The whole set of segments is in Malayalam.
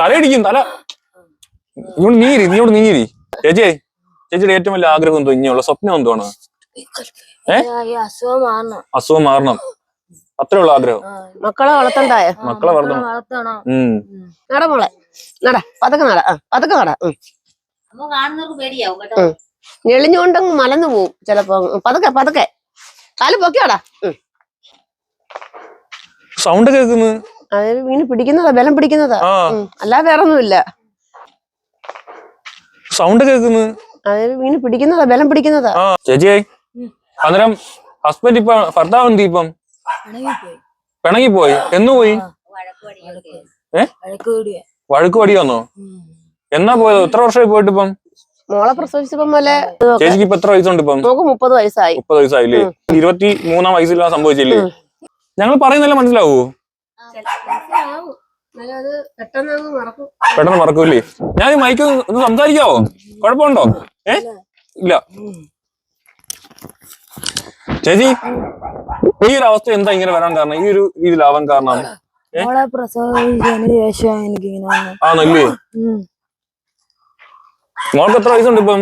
തലയിടിക്കും തല. ഇങ്ങോട്ട് നീരി ഇങ്ങോട്ട് നീരി. ചേച്ചിയെ ചേച്ചിയുടെ ഏറ്റവും വലിയ ആഗ്രഹം എന്തോ ഇനിയുള്ള സ്വപ്നം എന്തുവാണ് അസുഖം മാറണം. അത്രേ ഉള്ള ആഗ്രഹം. മക്കളെ വളർത്തണ്ടായ? മക്കളെ വളർത്തണം. നട മോളെ നട. പതക്കെ നട. പതക്കെ നട. ഞെളിഞ്ഞുകൊണ്ടങ്ങ് മലന്നു പോവും ചിലപ്പോ. പതക്കെ പതുക്കെ പതുക്കെ. കാൽ പൊക്കിയാടാ. സൗണ്ട് കേൾക്കുന്നു? അത് ഇങ്ങനെ പിടിക്കുന്നതാ ബലം പിടിക്കുന്നതാ. ആ. ഉം. വേറെ ഒന്നുമില്ല സൗണ്ട് കേൾക്കുന്നു? അത് ഇങ്ങനെ പിടിക്കുന്നതാ ബലം പിടിക്കുന്നതാ. ആ ചേച്ചിയെ അന്നേരം ഹസ്ബൻഡ് ഇപ്പൊ ഭർത്താവ് എന്ത് ഇപ്പം? പിണങ്ങി പോയി എന്ന് പോയി? ഏ? വഴക്ക് പടി വന്നോ? എന്നാ പോയത്? എത്ര വർഷമായി പോയിട്ട് ഇപ്പം മോളെ പ്രസവിച്ചപ്പം പോലെ ചേച്ചിക്ക് ഇപ്പൊ എത്ര വയസ്സുണ്ട് ഇപ്പം നോക്ക് മുപ്പത് വയസ്സായി. മുപ്പത് വയസ്സായില്ലേ? ഇരുപത്തി മൂന്നാം വയസ്സിലാണ് സംഭവിച്ചില്ലേ? ഞങ്ങൾ പറയുന്നല്ല മനസ്സിലാവൂ? അത് പെട്ടെന്ന് മറക്കും. പെട്ടെന്ന് മറക്കൂല്ലേ? ഞാൻ ഈ മൈക്ക് ഒന്ന് സംസാരിക്കാവോ? കുഴപ്പമുണ്ടോ? ഏ? ഇല്ല. ചേച്ചി ഈ ഒരു അവസ്ഥ എന്താ ഇങ്ങനെ വരാൻ കാരണം? ഈ ഒരു രീതിയിലാവാൻ കാരണം മോളെ പ്രസവിച്ചതിന് ശേഷം എനിക്ക് ഇങ്ങനെ വന്നു. ആണല്ലേ. മോൾക്ക് എത്ര വയസ്സുണ്ട് ഇപ്പം?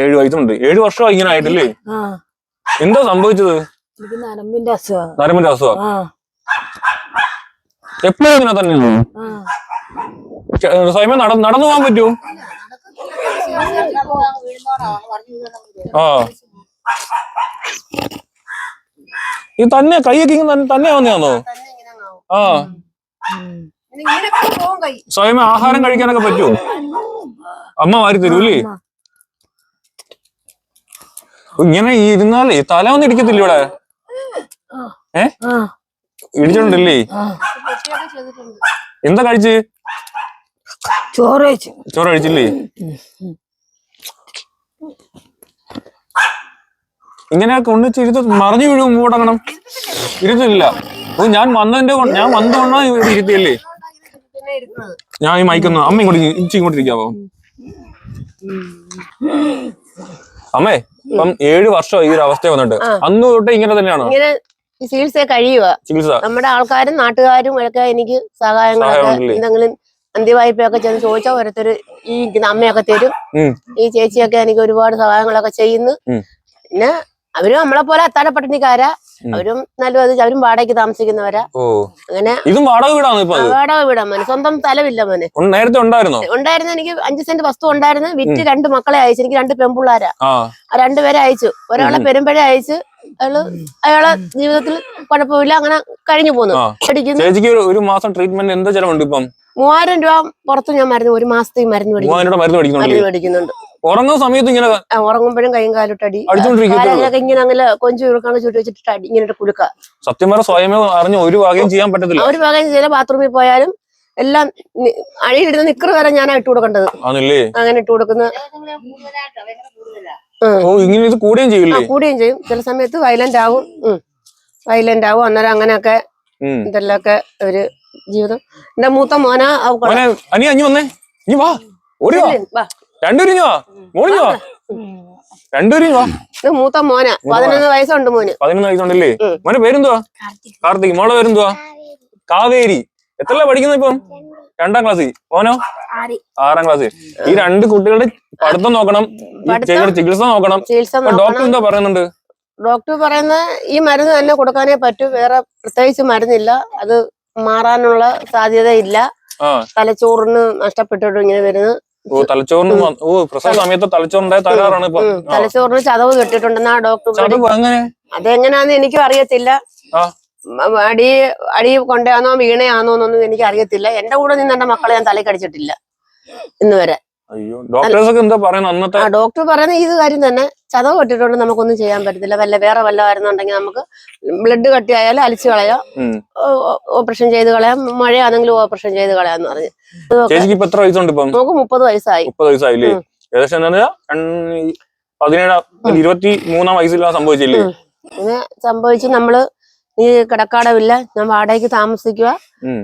ഏഴ്. വയസ്സുണ്ട്. ഏഴ് വർഷം ഇങ്ങനെ ആയിട്ടില്ലേ? ആ. എന്താ സംഭവിച്ചത്? എനിക്ക് നരമ്പിന്റെ അസുഖം നരമ്പിന്റെ അസുഖം. ആ. എപ്പോഴും ഇങ്ങനെ തന്നെയാണോ? സ്വയമേ നട നടന്നു പോകാൻ പറ്റൂ ആ. ഇത് തന്നെ കൈയൊക്കെ ഇങ്ങനെ തന്നെ- വന്നെയാണോ ആ. സ്വയം ആഹാരം കഴിക്കാനൊക്കെ പറ്റുമോ? അമ്മ വാരി തരൂല്ലേ ഇങ്ങനെ ഇരുന്നാലേ തല ഒന്നും ഇടിക്കത്തില്ല ഇവിടെ? ഏ? ഇടിച്ചിട്ടുണ്ടല്ലേ? എന്താ കഴിച്ച്? ചോറ് കഴിച്ചു. ചോറ് കഴിച്ചില്ലേ? ഇങ്ങനെ കൊണ്ടുവച്ച് ഇരുത്ത് മറിഞ്ഞു വീഴും മൂടങ്ങണം. ഇരുത്തില്ല അപ്പൊ ഞാൻ വന്നതിന്റെ കൊണ്ട്- ഞാൻ വന്നുകൊണ്ടാ ഇവിടെ ഇരുത്തിയല്ലേ? ഞാൻ ഈ മയക്കുന്നു അമ്മ ഇങ്ങോട്ട് ഇച്ചി ഇങ്ങോട്ട് ഇരിക്കാവോ അമ്മേ ഇപ്പം ഏഴ് വർഷം ഈ ഒരു അവസ്ഥ വന്നിട്ട്. അന്ന് തൊട്ട് ഇങ്ങനെ തന്നെയാണോ? ചികിത്സ കഴിയുക. ചികിത്സ. നമ്മുടെ ആൾക്കാരും നാട്ടുകാരും ഒക്കെ എനിക്ക് സഹായങ്ങളൊക്കെ സഹായമുണ്ടല്ലേ? എന്തെങ്കിലും അന്ത്യവായ്പയൊക്കെ ചെന്ന് ചോദിച്ചാൽ ഓരോരുത്തർ ഈ ഇരിക്കുന്ന അമ്മയൊക്കെ തരും. ഉം. ഈ ചേച്ചിയൊക്കെ എനിക്ക് ഒരുപാട് സഹായങ്ങളൊക്കെ ചെയ്യുന്നു. ഉം. പിന്നെ അവരും നമ്മളെ പോലെ അത്താഴ പട്ടിണിക്കാരാ അവരും നല്ലത് അവരും വാടകയ്ക്ക് താമസിക്കുന്നവരാ. ഓ. അങ്ങനെ ഇതും വാടക വീടാണ് ഇപ്പൊ അത്? വാടക വീടാ മോനെ. സ്വന്തം സ്ഥലമില്ല മോനെ. ഉം, നേരത്തെ ഉണ്ടായിരുന്നോ? ഉണ്ടായിരുന്ന എനിക്ക് അഞ്ച് സെന്റ് വസ്തു ഉണ്ടായിരുന്നു. വിറ്റ് രണ്ട് മക്കളെ അയച്ചു. എനിക്ക് രണ്ട് പെൺപിള്ളാരാ. ആ. ആ രണ്ടുപേരെ അയച്ചു. ഒരാളെ. പെരുമ്പഴ അയച്ചു അയാൾ അയാളെ ജീവിതത്തിൽ കുഴപ്പമില്ല. അങ്ങനെ കഴിഞ്ഞു പോന്നു. അടിക്കുന്നു ചേച്ചിക്ക് ഒരു- ഒരു മാസം ട്രീറ്റ്മെന്റ് എന്താ ചെലവുണ്ട് ഇപ്പം? മൂവായിരം രൂപ പുറത്ത് ഞാൻ മരുന്ന് ഒരു മാസത്തേക്ക് മരുന്ന് മേടിക്കുന്നു. മൂവായിരം രൂപ മരുന്ന് മരുന്ന് മേടിക്കുന്നുണ്ട്. മേടിക്കുന്നുണ്ട് ഉറങ്ങുന്ന സമയത്ത് ഇങ്ങനെ ആ, ഉറങ്ങുമ്പോഴും കൈയും കാലിട്ടടി അടിച്ചോണ്ടിരിക്കത്തേ ഉള്ളൂ. കാലൊക്കെ ഇങ്ങനെ അങ്ങനെ കൊഞ്ചു ചുരുക്കാണ് ചുറ്റി വെച്ചിട്ട് അടി ഇങ്ങനെ കുലുക്ക. സത്യം പറഞ്ഞ സ്വയമേ അറിഞ്ഞ ഒരു വകയും ചെയ്യാൻ പറ്റത്തില്ല. ഒരു ഭാഗം ചില ബാത്റൂമിൽ പോയാലും എല്ലാം നി- അടിയിലിടുന്ന നിക്കറ് വരെ ഞാനാ ഇട്ട് കൊടുക്കേണ്ടത്. ആണല്ലേ? അങ്ങനെ ഇട്ട് കൊടുക്കുന്ന ഓ ഇങ്ങനെ ഇത് കൂടുകയും ചെയ്യില്ലേ കൂടുകയും ചെയ്യും. ചില സമയത്ത് വയലന്റ് ആവും. വയലന്റ് ആവും. അന്നേരം അങ്ങനെയൊക്കെ ഇതെല്ലാം ഇതെല്ലൊക്കെ ഒരു ജീവിതം. എന്റെ മൂത്ത മോനാ മോനെ അനി അഞ്ഞു വന്നേ. ഇനി വാ. ഓടി വാ. രണ്ടുപേരും ഇഞ്ഞ് വാ. മോളിഞ്ഞു വാ. രണ്ടുപേരും വാ. ഇത് മൂത്ത മോന. പതിനൊന്ന് വയസ്സുണ്ട് മോന്. പതിനൊന്ന് വയസ്സുണ്ടല്ലേ? മോനെ പേരെന്തുവാ? കാർത്തിക്. കാർത്തിക്. മോളെ പേരെന്തുവാ? കാവേരി. എത്രല്ല പഠിക്കുന്ന ഇപ്പം? രണ്ടാം ക്ലാസ്സിൽ മോനോ? ആറാം ക്ലാസ്സിൽ ഈ രണ്ട് കുട്ടികളുടെ പഠിത്തം നോക്കണം. ചികിത്സ നോക്കണം. ഡോക്ടർ എന്താ പറയുന്നുണ്ട് ഡോക്ടർ പറയുന്ന ഈ മരുന്ന് തന്നെ കൊടുക്കാനേ പറ്റൂ. വേറെ പ്രത്യേകിച്ച് മരുന്നില്ല. അത് മാറാനുള്ള സാധ്യത ഇല്ല തലച്ചോറിന് നഷ്ടപ്പെട്ടിട്ട് ഇങ്ങനെ വരുന്നത് തലച്ചോറിന് ഓ പ്രസവ സമയത്ത് തലച്ചോറിന്റെ തകരാറാണ് ഇപ്പൊ. ഉം, തലച്ചോറിന് ചതവ് കെട്ടിട്ടുണ്ടെന്നാ ഡോക്ടർ അതെങ്ങനാന്ന് അതെങ്ങനെയാന്ന് എനിക്കും അറിയത്തില്ല. അടി അടി കൊണ്ടാണോ വീണയാന്നോ എന്നൊന്നും എനിക്ക് അറിയത്തില്ല എന്റെ കൂടെ നിന്ന് എന്റെ മക്കളെ ഞാൻ തലക്കടിച്ചിട്ടില്ല ഇന്ന് വരെ. ഡോക്ടർ പറയുന്ന ഇത് കാര്യം തന്നെ. ചതവ് കെട്ടിട്ടുണ്ട് നമുക്കൊന്നും ചെയ്യാൻ പറ്റത്തില്ല. വല്ല വേറെ വല്ല വരുന്നുണ്ടെങ്കിൽ നമുക്ക് ബ്ലഡ് കട്ടിയായാലും അലിച്ചു കളയാം. ഓപ്പറേഷൻ ചെയ്ത് കളയാം. മഴയാണെങ്കിലും ഓപ്പറേഷൻ ചെയ്ത് കളയാന്ന് പറഞ്ഞു. എത്ര വയസ്സുണ്ട് നമുക്ക് മുപ്പത് വയസ്സായി. മുപ്പത് വയസ്സായില്ലേ. ഏകദേശം പറയാ, പതിനേഴാം ഇരുപത്തി മൂന്നാം വയസ്സിലാണ് സംഭവിച്ചില്ലേ? പിന്നെ സംഭവിച്ചു നമ്മൾ നീ കിടക്കാടമില്ല ഞാൻ വാടകയ്ക്ക് താമസിക്കുക നമ്മളെ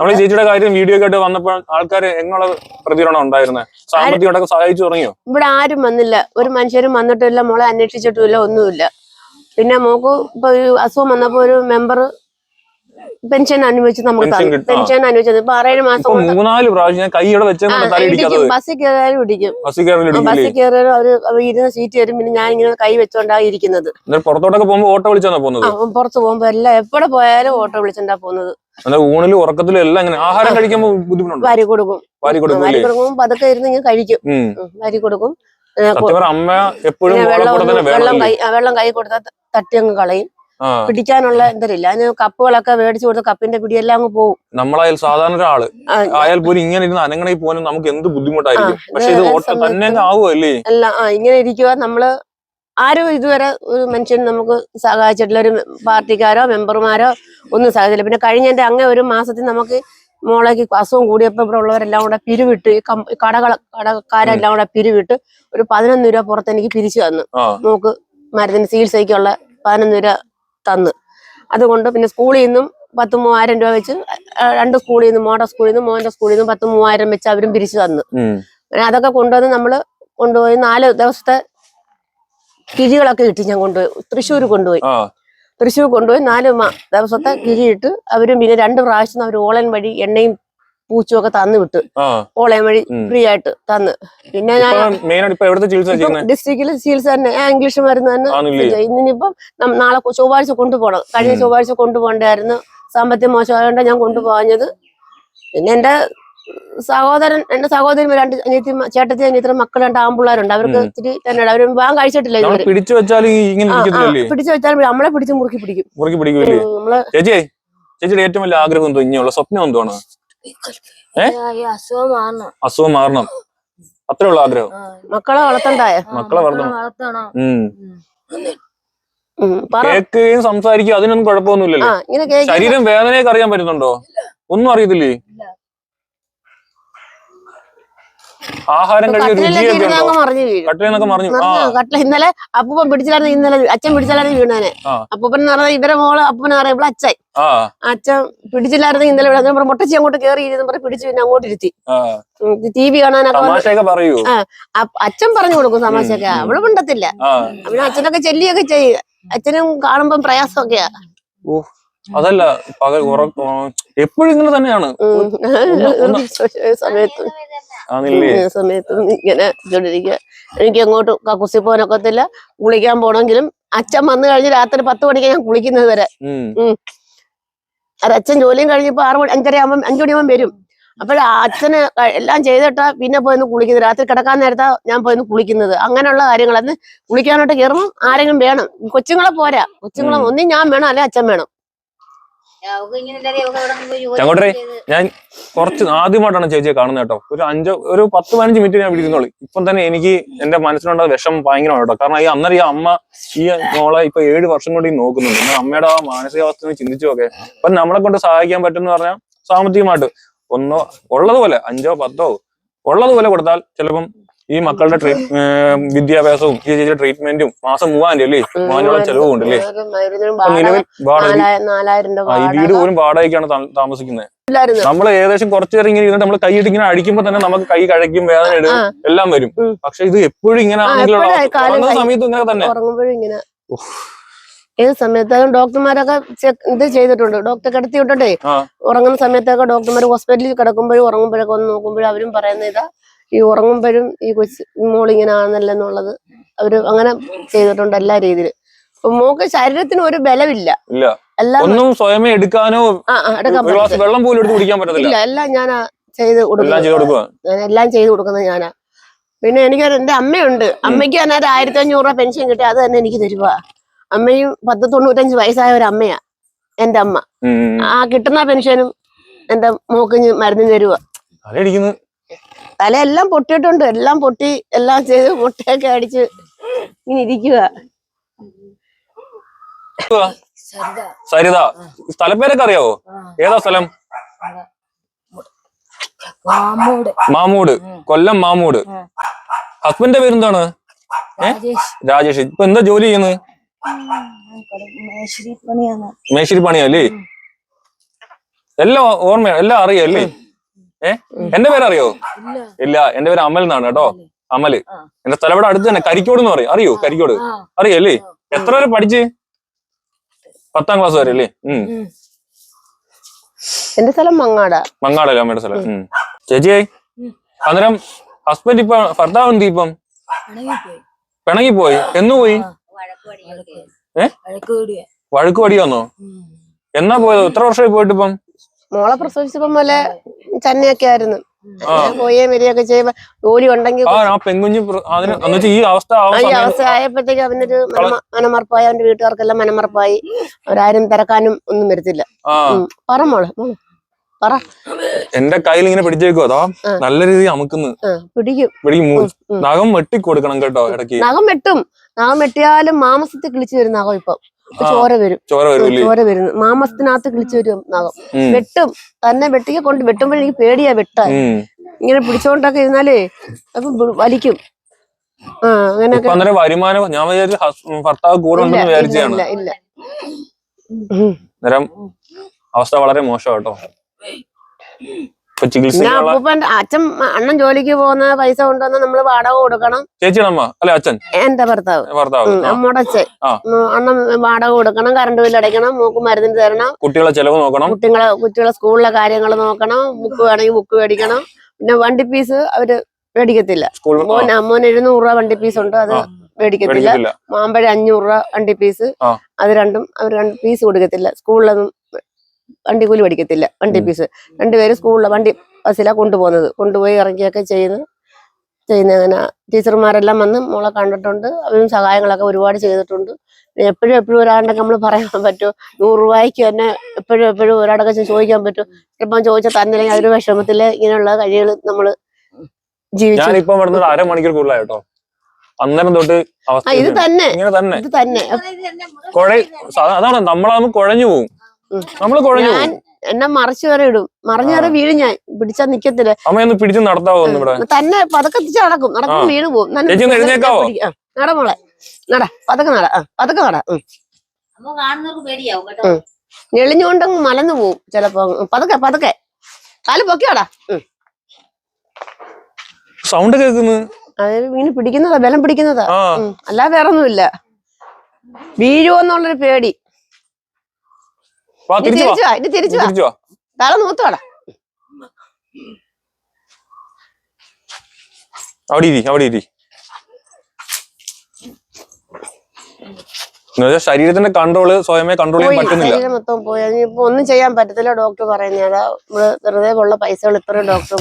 നമ്മൾ ചേച്ചിയുടെ കാര്യം വീഡിയോ ഒക്കെ വന്നപ്പോൾ ആൾക്കാർ എങ്ങനെ പ്രതികരണം ഉണ്ടായിരുന്നത് സാമ്പത്തികമായിട്ടൊക്കെ സഹായിച്ചു തുടങ്ങിയോ? ഇവിടെ ആരും വന്നില്ല. ഒരു മനുഷ്യരും വന്നിട്ടില്ല മോളെ അന്വേഷിച്ചിട്ടുമില്ല ഒന്നുമില്ല. പിന്നെ മോക്ക് ഇപ്പൊ ഒരു അസുഖം വന്നപ്പോ ഒരു മെമ്പർ പെൻഷൻ അനുവദിച്ച് നമുക്ക് പെൻഷൻ അനുവദിച്ചത് ഇപ്പൊ ആറേഴ് മാസം മൂന്നാൽ പ്രാവശ്യം ഞാൻ കൈ ഇവിടെ വെച്ചാൽ ബസ്സിൽ കയറാനും ഇടിക്കും. ബസ്സിൽ കയറാനും അവർ ഇരുന്ന സീറ്റ് തരും. പിന്നെ ഞാൻ ഇങ്ങനെ കൈ വെച്ചോണ്ടാ ഇരിക്കുന്നത്. പുറത്തോട്ടൊക്കെ പോകുമ്പോ ഓട്ടോ വിളിച്ചാണ് പോകുന്നത്? പുറത്ത് പോകുമ്പോ എല്ലാം എവിടെ പോയാലും ഓട്ടോ വിളിച്ചാ പോകുന്നത്. ഊണിലും ഉറക്കത്തിലും എല്ലാം ഇങ്ങനെ ആഹാരം കഴിക്കുമ്പോ ബുദ്ധിമുട്ടുണ്ട്? വാരി കൊടുക്കും. വാരി വാരി കൊടുക്കും. പതുക്കെ ഇരുന്ന് ഇങ്ങനെ കഴിക്കും. വാരി കൊടുക്കും. അമ്മ എപ്പോഴും വെള്ളം കൈ വെള്ളം കൈ കൊടുത്താൽ തട്ടി അങ്ങ് കളയും. പിടിക്കാനുള്ള എന്തരില്ല അതിന് കപ്പുകളൊക്കെ മേടിച്ചു കൊടുത്ത് കപ്പിന്റെ പിടിയെല്ലാം അങ്ങ് പോകും നമ്മളായാൽ സാധാരണ ഒരാൾ. ആയാൽ പോലും ഇങ്ങനെ ഇരുന്ന് അനങ്ങണി പോകാനും നമുക്ക് എന്ത് ബുദ്ധിമുട്ടായിരിക്കും. പക്ഷെ ഇത് ഓട്ടം തന്നെ ആവുമല്ലേ അല്ല? ആ ഇങ്ങനെ ഇരിക്കുക നമ്മൾ ആരും ഇതുവരെ ഒരു മനുഷ്യൻ നമുക്ക് സഹായിച്ചിട്ടില്ല ഒരു പാർട്ടിക്കാരോ മെമ്പർമാരോ ഒന്നും സഹായിച്ചില്ല പിന്നെ കഴിഞ്ഞ എന്റെ അങ്ങേ ഒരു മാസത്തിൽ നമുക്ക് മോളേക്ക് അസുഖം കൂടിയപ്പോ ഇവിടെ ഉള്ളവരെല്ലാം കൂടെ പിരിവിട്ട് കടകൾ കടകള കടക്കാരെല്ലാം കൂടെ പിരിവിട്ട് ഒരു പതിനൊന്ന് രൂപ പുറത്ത് എനിക്ക് പിരിച്ചു തന്നു. നമുക്ക് മരുന്നിന് ചികിത്സയ്ക്കുള്ള പതിനൊന്ന് രൂപ തന്ന്. അതുകൊണ്ട് പിന്നെ സ്കൂളിൽ നിന്നും പത്ത് മൂവായിരം രൂപ വെച്ച് രണ്ട് സ്കൂളിൽ നിന്നും മോടെ സ്കൂളിൽ നിന്നും മോന്റെ സ്കൂളിൽ നിന്നും പത്ത് മൂവായിരം വെച്ച് അവരും പിരിച്ചു തന്നു. പിന്നെ അതൊക്കെ കൊണ്ടുവന്ന് നമ്മൾ കൊണ്ടുപോയി നാല് ദിവസത്തെ കിഴികളൊക്കെ കിട്ടി ഞാൻ കൊണ്ടുപോയി. തൃശ്ശൂർ കൊണ്ടുപോയി. തൃശ്ശൂർ കൊണ്ടുപോയി നാല് ദിവസത്തെ കിഴിയിട്ട് അവരും പിന്നെ രണ്ട് പ്രാവശ്യം അവർ ഓൺലൈൻ വഴി എണ്ണയും പൂച്ചും ഒക്കെ തന്നു വിട്ട്. ഓളയം ഓൺലൈൻ വഴി ഫ്രീ ആയിട്ട് തന്ന്. പിന്നെ ഞാൻ ഡിസ്ട്രിക്റ്റിൽ ചികിത്സ തന്നെ ഇംഗ്ലീഷ് മരുന്ന് തന്നെ ഇന്നിപ്പം നാളെ ചൊവ്വാഴ്ച കൊണ്ടുപോകണം. കഴിഞ്ഞ. ചൊവ്വാഴ്ച കൊണ്ടുപോകണ്ടായിരുന്നു. സാമ്പത്തികം മോശമായതുകൊണ്ട് ഞാൻ കൊണ്ടുപോകാഞ്ഞത്. പിന്നെ എന്റെ സഹോദരൻ എന്റെ സഹോദരൻ രണ്ട് അനിയത്തി ചേട്ടത്തി അനിയത്തിന്റെ മക്കൾ രണ്ട് ആമ്പിള്ളേരുണ്ട് അവർക്ക് ഇത്തിരി തന്നെ അവർ വിവാഹം കഴിച്ചിട്ടില്ല പിടിച്ചു വെച്ചാൽ പിടിച്ചു വെച്ചാൽ നമ്മളെ പിടിച്ച് മുറുക്കി പിടിക്കും. മുറുക്കി പിടിക്കും നമ്മൾ ചേച്ചി ചേച്ചിയുടെ ഏറ്റവും വലിയ ആഗ്രഹം എന്തോ? ഇനിയുള്ള സ്വപ്നം എന്തോ ഏ? ഈ അസുഖം മാറണം. അത്രേ ഉള്ളു ആഗ്രഹം. ആ, മക്കളെ വളർത്തണ്ടായ? മക്കളെ വളർത്തണം. കേൾക്കുകയും സംസാരിക്കുകയും അതിനൊന്നും ആ കുഴപ്പമൊന്നുമില്ലല്ലോ കേക്ക് ശരീരം വേദനയൊക്കെ അറിയാൻ പറ്റുന്നുണ്ടോ? ഒന്നും അറിയത്തില്ലേ? ആഹാരം കഴിഞ്ഞ രുചിയൊക്കെ മറിഞ്ഞു കട്ടില ഇന്നലെ അപ്പൂപ്പൻ പിടിച്ചില്ലായിരുന്നു ഇന്നലെ അച്ഛൻ പിടിച്ചാലും വീണാനെ. അപ്പൂപ്പൻ എന്ന് പറഞ്ഞാൽ ഇവരെ മോൾ അപ്പൂപ്പൻ പറയുമ്പോൾ അച്ഛൻ. അച്ഛൻ പിടിച്ചില്ലായിരുന്നു ഇന്നലെ ഇവിടെ മുട്ടച്ചി അങ്ങോട്ട് കയറി ഇരുന്ന് പറഞ്ഞ് പിടിച്ചു പിന്നെ അങ്ങോട്ട് ഇരുത്തി. ടി വി കാണാനൊക്കെ പറയൂ. അച്ഛൻ പറഞ്ഞു കൊടുക്കും തമാശയൊക്കെ. അവൾ മിണ്ടത്തില്ല. പിന്നെ അച്ഛനൊക്കെ ചെല്ലിയൊക്കെ ചെയ്യ. അച്ഛനും കാണുമ്പം പ്രയാസമൊക്കെയാ. അതല്ല പകൽ എപ്പോഴും ഇങ്ങനെ തന്നെയാണ്. സമയത്ത്. സമയത്ത് ഇങ്ങനെ ഇരിക്കുക എനിക്ക് അങ്ങോട്ട് കക്കുസി പോകാനൊക്കത്തില്ല. കുളിക്കാൻ പോണെങ്കിലും അച്ഛൻ വന്നു കഴിഞ്ഞ് രാത്രി പത്ത് മണിക്ക് ഞാൻ കുളിക്കുന്നത് വരെ. അച്ഛൻ ജോലിയും കഴിഞ്ഞപ്പോ ആറ് മണി അഞ്ചര ആകുമ്പോൾ അഞ്ചു മണിയാകുമ്പോൾ വരും. അപ്പോൾ അച്ഛന് എല്ലാം ചെയ്തിട്ടാ പിന്നെ പോയിന്ന് കുളിക്കുന്നത്. രാത്രി കിടക്കാൻ നേരത്താ ഞാൻ പോയിന്ന് കുളിക്കുന്നത്. അങ്ങനെയുള്ള കാര്യങ്ങൾ അന്ന് കുളിക്കാനായിട്ട് കയറുമ്പോൾ ആരെങ്കിലും വേണം. കൊച്ചുങ്ങളെ പോരാ. കൊച്ചുങ്ങളെ. ഒന്നും ഞാൻ വേണം അല്ലെ അച്ഛൻ വേണം. ചങ്ങോട്ടരെ ഞാൻ കുറച്ച് ആദ്യമായിട്ടാണ് ചേച്ചിയെ കാണുന്നത് കേട്ടോ. ഒരു അഞ്ചോ ഒരു പത്ത് പതിനഞ്ച് മിനിറ്റ് ഞാൻ വിളിക്കുന്നുള്ളൂ. ഇപ്പം തന്നെ എനിക്ക് എന്റെ മനസ്സിലുണ്ട വിഷമം ഭയങ്കരമാണ് കേട്ടോ. കാരണം ഈ അന്നേരം ഈ അമ്മ ഈ മോളെ ഇപ്പൊ ഏഴ് വർഷം കൊണ്ട് ഈ നോക്കുന്നുണ്ട്. എന്നാൽ അമ്മയുടെ ആ മാനസികാവസ്ഥ ചിന്തിച്ചു നോക്കെ അപ്പൊ നമ്മളെ കൊണ്ട് സഹായിക്കാൻ പറ്റും എന്ന് പറഞ്ഞാൽ സാമ്പത്തികമായിട്ട് ഒന്നോ ഉള്ളതുപോലെ അഞ്ചോ പത്തോ ഉള്ളതുപോലെ കൊടുത്താൽ ചിലപ്പം ഈ മക്കളുടെ വിദ്യാഭ്യാസവും ഈ ചേച്ചിയുടെ ട്രീറ്റ്മെന്റും മാസം മൂവായിരം രൂപ അല്ലേ മൂവായിരം ചെലവും ഉണ്ട് അല്ലേ മരുന്നിനും അപ്പൊ വാടക നിലവിൽ ഈ വീട് പോലും വാടകയ്ക്കാണ് താമസിക്കുന്നത്. നമ്മൾ ഏകദേശം കുറച്ചു നേരം ഇങ്ങനെ ഇരുന്നിട്ട് നമ്മൾ കൈയിട്ട് ഇങ്ങനെ അടിക്കുമ്പോ തന്നെ നമുക്ക് കൈ കഴക്കും വേദന ഇടും എല്ലാം വരും. പക്ഷെ ഇത് എപ്പോഴും ഇങ്ങനെ ആണെങ്കിലും സമയത്ത് ഇങ്ങനെ തന്നെ. ഏത് സമയത്തേക്കും ഡോക്ടർമാരൊക്കെ ചെക്ക് ഇത് ചെയ്തിട്ടുണ്ട്. ഡോക്ടർ കിടത്തി വിട്ടിട്ടേ ഉറങ്ങുന്ന സമയത്തൊക്കെ ഡോക്ടർമാർ ഹോസ്പിറ്റലിൽ കിടക്കുമ്പോഴും ഉറങ്ങുമ്പോഴൊക്കെ ഒന്ന് നോക്കുമ്പോഴും അവരും പറയുന്ന ഇതാ ഈ ഉറങ്ങുമ്പോഴും ഈ കൊച്ച് മോളിങ്ങനെ ആണെന്നല്ലെന്നുള്ളത് അവർ അങ്ങനെ ചെയ്തിട്ടുണ്ട് എല്ലാ രീതിയിലും. അപ്പൊ മോക്ക് ശരീരത്തിന് ഒരു ബലമില്ല. ഒന്നും സ്വയമേ എടുക്കാനോ. വെള്ളം പോലും എടുത്ത് കുടിക്കാൻ പറ്റത്തില്ല. എല്ലാം ഞാൻ ചെയ്ത് കൊടുക്കും എല്ലാം ചെയ്ത് കൊടുക്കുന്നത് ഞാനാ. പിന്നെ എനിക്ക് എന്റെ അമ്മയുണ്ട്. അമ്മയ്ക്ക് തന്നെ ഒരു ആയിരത്തി അഞ്ഞൂറ് രൂപ പെൻഷൻ കിട്ടി. അത് തന്നെ എനിക്ക് തരുക അമ്മയും പത്ത് തൊണ്ണൂറ്റഞ്ച് വയസ്സായ ഒരു അമ്മയാ എന്റെ അമ്മ. ആ കിട്ടുന്ന പെൻഷനും എന്റെ മോക്ക് മരുന്ന് തരുക അടിക്കുന്നു തല എല്ലാം പൊട്ടിയിട്ടുണ്ട്. എല്ലാം പൊട്ടി എല്ലാം ചെയ്ത് മുട്ടയൊക്കെ അടിച്ച് ഇങ്ങനെ ഇരിക്കുക സരിത സ്ഥലപ്പേരൊക്കെ അറിയാവോ? ഏതാ സ്ഥലം? മാമൂട്. മാമൂട്. കൊല്ലം മാമൂട്. ഹസ്ബൻഡിന്റെ പേരെന്താണ്? രാജേഷ്. രാജേഷ്. ഇപ്പൊ എന്താ ജോലി ചെയ്യുന്നത് മേശിരി പണിയല്ലേ എല്ലാം ഓർമ്മ എല്ലാം അറിയല്ലേ ഏ? എന്റെ പേരറിയോ? ഇല്ല. ഇല്ല എന്റെ പേര് അമൽ എന്നാണ് കേട്ടോ. അമൽ. എന്റെ സ്ഥലം ഇവിടെ അടുത്ത് തന്നെ കരിക്കോട് എന്ന് പറയും. അറിയോ? കരിക്കോട്. അറിയല്ലേ? എത്ര വരെ പഠിച്ച്? പത്താം ക്ലാസ് വരെ അല്ലേ? ഉം. എന്റെ സ്ഥലം മങ്ങാട. മങ്ങാടല്ലേ അമ്മയുടെ സ്ഥലം? ഉം. ചേച്ചിയെ അന്നേരം ഹസ്ബൻഡ് ഇപ്പൊ ഭർത്താവ് എന്ത് ഇപ്പം? പിണങ്ങി പോയി എന്ന് പോയി? ഏ വഴക്ക് കൂടിയ വഴുക്ക് പടി വന്നോ? എന്നാ പോയത്? എത്ര വർഷമായി പോയിട്ട് ഇപ്പം? മോളെ പ്രസവിച്ചപ്പോ പോലെ ചന്നയൊക്കെ ആയിരുന്നു. പോയേ വരികയൊക്കെ ചെയ്യുമ്പോ ജോലി ഉണ്ടെങ്കിൽ ആ ആ പെങ്കുഞ്ഞ് പ്ര- അതിന് എന്നുവെച്ചാ ഈ അവസ്ഥ ആ ആ ഈ സമയം അവസ്ഥ ആയപ്പോഴത്തേക്ക് അവനൊരു മനമ- മനമറപ്പായി. അവന്റെ വീട്ടുകാർക്കെല്ലാം മനമറപ്പായി. അവരാരും തിരക്കാനും ഒന്നും വരത്തില്ല. ആ. ഉം. പറ മോളെ. മോളെ പറ. എന്റെ കയ്യിൽ ഇങ്ങനെ പിടിച്ചേക്കോ? അതാ നല്ല രീതി അമുക്കുന്നു. ആ, പിടിക്കും. പിടിക്കും മൂ- ഉം. നഖം വെട്ടി കൊടുക്കണം കേട്ടോ ഇടയ്ക്ക്. നഖം വെട്ടും. നഖം വെട്ടിയാലും മാമസത്തിൽ കിളിച്ചു വരും നഖം ഇപ്പം. ചോര വരും. ചോര വരും ചോര വരുന്നു. മാമസത്തിനകത്ത് കിളിച്ചു വരും വെട്ടും. തന്നെ വെട്ടിക്ക് കൊണ്ട് വെട്ടുമ്പോൾ എനിക്ക് പേടിയാ വെട്ടാൻ. ഇങ്ങനെ പിടിച്ചോണ്ടൊക്കെ ഇരുന്നാലേ അപ്പൊ വലിക്കും. ആ അന്നേരം വരുമാനം ഞാൻ വിചാരിച്ചു ഭർത്താവ് കൂടെ ഇല്ല ഉണ്ടെന്ന് ഇല്ല വിചാരിച്ചാണ് ഇല്ല ഇല്ല. അന്നേരം അവസ്ഥ വളരെ മോശം കേട്ടോ. അപ്പൂപ്പൻ അച്ഛൻ അണ്ണൻ ജോലിക്ക് പോകുന്ന പൈസ കൊണ്ടുവന്ന് നമ്മൾ വാടക കൊടുക്കണം. ചേച്ചിയുടെ അല്ലെ അച്ഛൻ? എന്റെ ഭർത്താവ്. ഭർത്താവ്. അമ്മയുടെ അച്ഛൻ. അണ്ണൻ വാടക കൊടുക്കണം കറണ്ട് ബില്ല് അടയ്ക്കണം മൂക്ക് മരുന്നിന് തരണം. കുട്ടികളെ ചെലവ് നോക്കണം. കുട്ടികളെ കുട്ടികളെ സ്കൂളിലെ കാര്യങ്ങൾ നോക്കണം ബുക്ക് വേണമെങ്കിൽ ബുക്ക് മേടിക്കണം. പിന്നെ വണ്ടി ഫീസ് അവർ മേടിക്കത്തില്ല. മോൻ മോൻ എഴുന്നൂറ് രൂപ വണ്ടി ഫീസ് ഉണ്ട് അത് മേടിക്കത്തില്ല. മാമ്പഴ അഞ്ഞൂറ് രൂപ വണ്ടി പീസ് അത് രണ്ടും അവർ രണ്ട് പീസ് കൊടുക്കത്തില്ല. സ്കൂളിലൊന്നും വണ്ടി കൂലി പഠിക്കത്തില്ല വണ്ടി. ഫീസ്. രണ്ടുപേരും സ്കൂളിലെ വണ്ടി ബസ്സിലാണ് കൊണ്ടുപോകുന്നത്. കൊണ്ടുപോയി ഇറങ്ങിയൊക്കെ ചെയ്യുന്നു. ചെയ്യുന്ന അങ്ങനെ ടീച്ചർമാരെല്ലാം വന്ന് മോളെ കണ്ടിട്ടുണ്ട്. അവരും സഹായങ്ങളൊക്കെ ഒരുപാട് ചെയ്തിട്ടുണ്ട്. എപ്പോഴും എപ്പോഴും ഒരാളുടെ നമ്മൾ പറയാൻ പറ്റുമോ? നൂറ് രൂപയ്ക്ക് തന്നെ എപ്പോഴും എപ്പോഴും ഒരാളൊക്കെ ചോദിക്കാൻ പറ്റും ചിലപ്പം ചോദിച്ചാൽ തന്നില്ലെങ്കിൽ അതൊരു വിഷമത്തിൽ ഇങ്ങനെയുള്ള കഴിയുകൾ നമ്മൾ ജീവിച്ചു. അരമണിക്കൂർ അന്നേരം തൊട്ട് ഇത് തന്നെ. ഇത് തന്നെ. അതാണ് നമ്മളാകുമ്പോ കുഴഞ്ഞു പോകും. നമ്മൾ കുഴഞ്ഞു ഞാൻ എന്നെ മറിച്ചു വരെ ഇടും. മറിഞ്ഞു വരെ വീഴും ഞാൻ. പിടിച്ചാ നിക്കത്തില്ല. അമ്മയൊന്ന് പിടിച്ച് നടത്താവോ ഇവിടെ? തന്നെ പതക്കെ നടക്കും. നടക്കും. വീണ് പോകും. നട മോളെ. നട. പതക്കെ നട. ആ. പതക്കെ നട. ഞെളിഞ്ഞോണ്ട്. ഞെളിഞ്ഞുകൊണ്ടങ്ങ് മലന്നു പോവും ചിലപ്പോ. പതുക്കെ പതുക്കെ. കാൽ പൊക്കിയോടാ. സൗണ്ട് കേൾക്കുന്നു? അതായത് ഇങ്ങനെ പിടിക്കുന്നതാ ബലം പിടിക്കുന്നതാ. അല്ലാതെ വേറെ ഒന്നുമില്ല വീഴുവോന്നുള്ളൊരു പേടി. തിരിച്ചു വാ. ഇനി തിരിച്ചു വാ. തല നൂത്തോടാ അവിടെ ഇരി അവിടെ ഇരി. ശരീരത്തിന്റെ കൺട്രോൾ സ്വയമേ കൺട്രോൾ ചെയ്യാൻ പറ്റുന്നില്ല. ശരീരം മൊത്തം പോയി. ഇനിയിപ്പോ ഒന്നും ചെയ്യാൻ പറ്റത്തില്ല ഡോക്ടർ പറയുന്നത് നമ്മൾ വെറുതെ ഉള്ള പൈസകൾ ഇത്രയും ഡോക്ടർ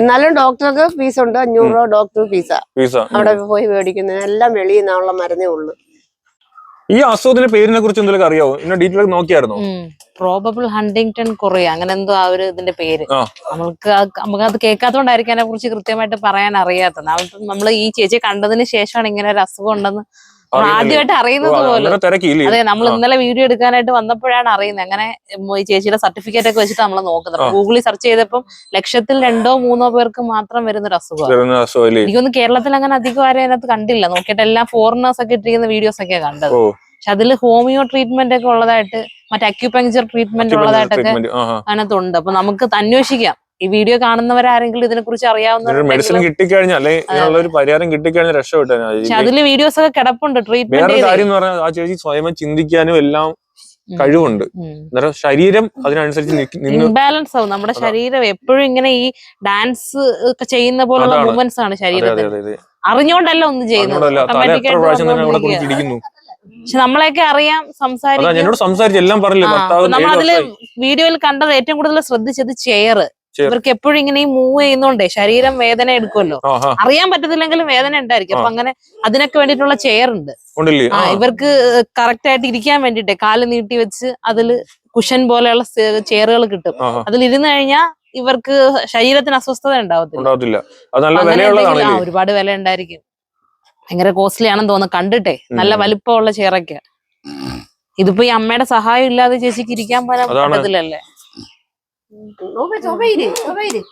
എന്നാലും ഡോക്ടർക്ക് ഫീസ് ഉണ്ട് അഞ്ഞൂറ് രൂപ ഡോക്ടർ ഫീസാ അവിടെ പോയി മേടിക്കുന്നത് എല്ലാം വെളിയിൽ നിന്നുള്ള മരുന്നേ ഉള്ളൂ. ഈ അസുഖത്തിന്റെ പേരിനെ കുറിച്ച് എന്തെങ്കിലും അറിയാവോ ഇന്ന ഡീറ്റെയിൽ നോക്കിയായിരുന്നു പ്രോബബിൾ ഹണ്ടിങ്ടൺ കൊറിയ അങ്ങനെ എന്തോ ആ ഒരു ഇതിന്റെ പേര്. നമ്മൾക്ക് നമുക്ക് അത് കേൾക്കാത്തോണ്ടായിരിക്കും അതിനെ കുറിച്ച് കൃത്യമായിട്ട് പറയാൻ അറിയാത്തത് നമ്മൾ ഈ ചേച്ചിയെ കണ്ടതിന് ശേഷമാണ് ഇങ്ങനെ ഒരു അസുഖം ഉണ്ടെന്ന്? ആദ്യമായിട്ട് അറിയുന്നത് പോലെ. അതെ നമ്മൾ ഇന്നലെ വീഡിയോ എടുക്കാനായിട്ട് വന്നപ്പോഴാണ് അറിയുന്നത്. അങ്ങനെ ചേച്ചിയുടെ സർട്ടിഫിക്കറ്റ് ഒക്കെ വെച്ചിട്ട് നമ്മൾ നോക്കുന്നത്. ഗൂഗിളിൽ സെർച്ച് ചെയ്തപ്പോൾ ലക്ഷത്തിൽ രണ്ടോ മൂന്നോ പേർക്ക് മാത്രം വരുന്ന ഒരു അസുഖം എനിക്കൊന്ന് കേരളത്തിൽ അങ്ങനെ അധികം ആരും അതിനകത്ത് കണ്ടില്ല. നോക്കിയിട്ട് എല്ലാം ഫോറിനേഴ്സ് ഒക്കെ ഇട്ടിരിക്കുന്ന വീഡിയോസ് ഒക്കെ കണ്ടത്. പക്ഷെ അതിൽ ഹോമിയോ ട്രീറ്റ്മെന്റ് ഒക്കെ ഉള്ളതായിട്ട് മറ്റേ അക്യുപങ്ചർ ട്രീറ്റ്മെന്റ് ഉള്ളതായിട്ടൊക്കെ അതിനകത്തുണ്ട്. അപ്പൊ നമുക്ക് അന്വേഷിക്കാം. ഈ വീഡിയോ കാണുന്നവരാരെങ്കിലും ഇതിനെക്കുറിച്ച് കുറിച്ച് ഇതിനൊരു മെഡിസിൻ അറിയാവുന്ന കിട്ടിക്കഴിഞ്ഞാൽ അല്ലെങ്കിൽ ഒരു പരിഹാരം കിട്ടിക്കഴിഞ്ഞാൽ രക്ഷപ്പെട്ടു പക്ഷെ അതിൽ വീഡിയോസ് ഒക്കെ കിടപ്പുണ്ട് ട്രീറ്റ്മെന്റ് കാര്യം എന്ന് പറഞ്ഞാൽ ആ ചേച്ചി സ്വയം ചിന്തിക്കാനും എല്ലാം കഴിവുണ്ട്. അന്നേരം ശരീരം അതിനനുസരിച്ച് ഇംബാലൻസ് ആവും. നമ്മുടെ ശരീരം എപ്പോഴും ഇങ്ങനെ ഈ ഡാൻസ് ഒക്കെ ചെയ്യുന്ന പോലുള്ള. മൂവ്മെന്റ്സ് ആണ് ശരീരം ശരീരത്തിൽ. അറിഞ്ഞോണ്ടല്ല ഒന്നും ചെയ്യുന്നത്. പക്ഷെ നമ്മളെയൊക്കെ അറിയാം സംസാരിക്കും. എന്നോട് സംസാരിച്ച് എല്ലാം പറഞ്ഞില്ലേ? നമ്മൾ അതിൽ വീഡിയോയിൽ കണ്ടത് ഏറ്റവും കൂടുതൽ ശ്രദ്ധിച്ചത് ചെയർ. ഇവർക്ക് എപ്പോഴും ഇങ്ങനെ ഈ മൂവ് ചെയ്യുന്നോണ്ടേ ശരീരം വേദന എടുക്കുമല്ലോ. അറിയാൻ പറ്റത്തില്ലെങ്കിലും വേദന ഉണ്ടായിരിക്കും. അപ്പൊ അങ്ങനെ അതിനൊക്കെ വേണ്ടിയിട്ടുള്ള ചെയർ ഉണ്ട്. ഇവർക്ക് കറക്റ്റ് ആയിട്ട് ഇരിക്കാൻ വേണ്ടിട്ട് കാൽ നീട്ടി വെച്ച് അതിൽ കുഷൻ പോലെയുള്ള ചെയറുകൾ കിട്ടും. അതിൽ ഇരുന്ന് കഴിഞ്ഞാൽ ഇവർക്ക് ശരീരത്തിന് അസ്വസ്ഥത ഉണ്ടാവത്തില്ല. ഒരുപാട് വില ഉണ്ടായിരിക്കും. ഭയങ്കര കോസ്റ്റ്ലി ആണെന്ന് തോന്നുന്നു. കണ്ടിട്ടേ? നല്ല വലുപ്പമുള്ള ചെയറൊക്കെ ഇതിപ്പോ ഈ അമ്മയുടെ സഹായം ഇല്ലാതെ ചേച്ചിക്ക് ഇരിക്കാൻ പോലും അതാണ്. പറ്റത്തില്ലല്ലേ ചൊവ്വയിര് ചൊവ്വയിര്